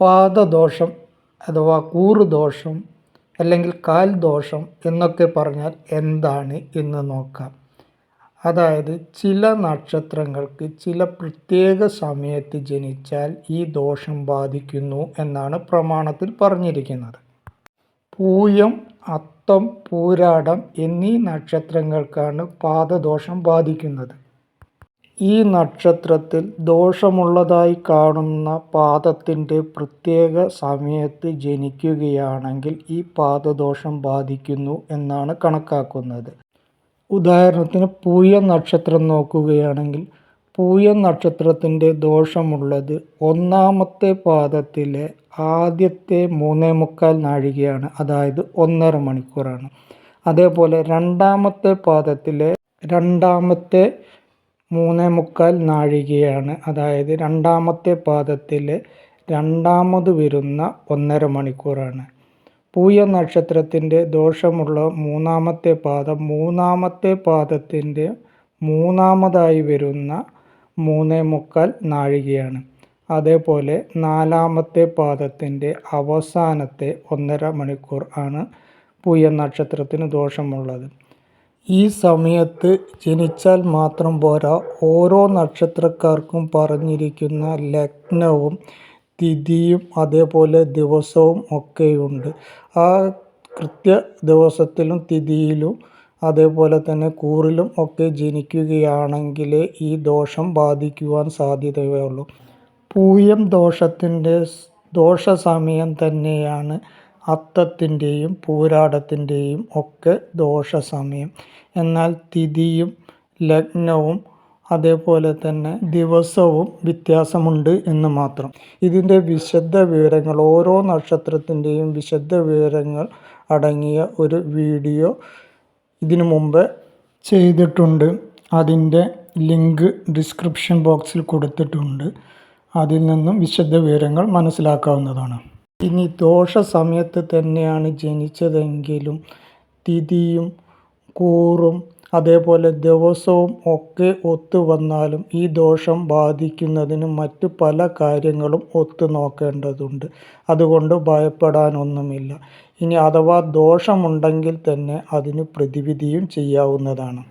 പാദദോഷം അഥവാ കൂറുദോഷം അല്ലെങ്കിൽ കാൽ ദോഷം എന്നൊക്കെ പറഞ്ഞാൽ എന്താണ് എന്ന് നോക്കാം. അതായത് ചില നക്ഷത്രങ്ങൾക്ക് ചില പ്രത്യേക സമയത്ത് ജനിച്ചാൽ ഈ ദോഷം ബാധിക്കുന്നു എന്നാണ് പ്രമാണത്തിൽ പറഞ്ഞിരിക്കുന്നത്. പൂയം അത്തം പൂരാടം എന്നീ നക്ഷത്രങ്ങൾക്കാണ് പാദദോഷം ബാധിക്കുന്നത്. ഈ നക്ഷത്രത്തിൽ ദോഷമുള്ളതായി കാണുന്ന പാദത്തിന്റെ പ്രത്യേക സമയത്ത് ജനിക്കുകയാണെങ്കിൽ ഈ പാദദോഷം ബാധിക്കുന്നു എന്നാണ് കണക്കാക്കുന്നത്. ഉദാഹരണത്തിന് പൂയ നക്ഷത്രം നോക്കുകയാണെങ്കിൽ പൂയ നക്ഷത്രത്തിന്റെ ദോഷമുള്ളത് ഒന്നാമത്തെ പാദത്തിലെ ആദ്യത്തെ മൂന്നേ മുക്കാൽ നാഴികയാണ് അതായത് ഒന്നര മണിക്കൂറാണ്. അതേപോലെ രണ്ടാമത്തെ പാദത്തിലെ രണ്ടാമത്തെ മൂന്നേ മുക്കാൽ നാഴികയാണ്. അതായത് രണ്ടാമത്തെ പാദത്തിലെ രണ്ടാമത് വരുന്ന ഒന്നര മണിക്കൂറാണ്. പൂയ നക്ഷത്രത്തിന്റെ ദോഷമുള്ള മൂന്നാമത്തെ പാദം മൂന്നാമത്തെ പാദത്തിന്റെ മൂന്നാമതായി വരുന്ന മൂന്നേ മുക്കാൽ നാഴികയാണ്. അതേപോലെ നാലാമത്തെ പാദത്തിന്റെ അവസാനത്തെ ഒന്നര മണിക്കൂർ ആണ് പൂയ നക്ഷത്രത്തിന് ദോഷമുള്ളത്. ഈ സമയത്ത് ജനിച്ചാൽ മാത്രം പോരാ. ഓരോ നക്ഷത്രക്കാർക്കും പറഞ്ഞിരിക്കുന്ന ലഗ്നവും തിഥിയും അതേപോലെ ദിവസവും ഒക്കെയുണ്ട്. ആ കൃത്യ ദിവസത്തിലും തിഥിയിലും അതേപോലെ തന്നെ കൂറിലും ഒക്കെ ജനിക്കുകയാണെങ്കിൽ ഈ ദോഷം ബാധിക്കുവാൻ സാധ്യതയുള്ളൂ. പൂയം ദോഷത്തിന്റെ ദോഷസമയം തന്നെയാണ് അത്തത്തിന്റെയും പൂരാടത്തിന്റെയും ഒക്കെ ദോഷസമയം. എന്നാൽ തിഥിയും ലഗ്നവും അതേപോലെ തന്നെ ദിവസവും വ്യത്യാസമുണ്ട് എന്ന് മാത്രം. ഇതിന്റെ വിശദ വിവരങ്ങൾ ഓരോ നക്ഷത്രത്തിന്റെയും വിശദ വിവരങ്ങൾ അടങ്ങിയ ഒരു വീഡിയോ ഇതിനു മുമ്പ് ചെയ്തിട്ടുണ്ട്. അതിന്റെ ലിങ്ക് ഡിസ്ക്രിപ്ഷൻ ബോക്സിൽ കൊടുത്തിട്ടുണ്ട്. അതിൽ നിന്നും വിശദ വിവരങ്ങൾ മനസ്സിലാക്കാവുന്നതാണ്. ഇനി ദോഷ സമയത്ത് തന്നെയാണ് ജനിച്ചതെങ്കിലും തിഥിയും കൂറും അതേപോലെ ദിവസവും ഒക്കെ ഒത്തു വന്നാലും ഈ ദോഷം ബാധിക്കുന്നതിന് മറ്റ് പല കാര്യങ്ങളും ഒത്തു നോക്കേണ്ടതുണ്ട്. അതുകൊണ്ട് ഭയപ്പെടാനൊന്നുമില്ല. ഇനി അഥവാ ദോഷമുണ്ടെങ്കിൽ തന്നെ അതിന് പ്രതിവിധിയും ചെയ്യാവുന്നതാണ്.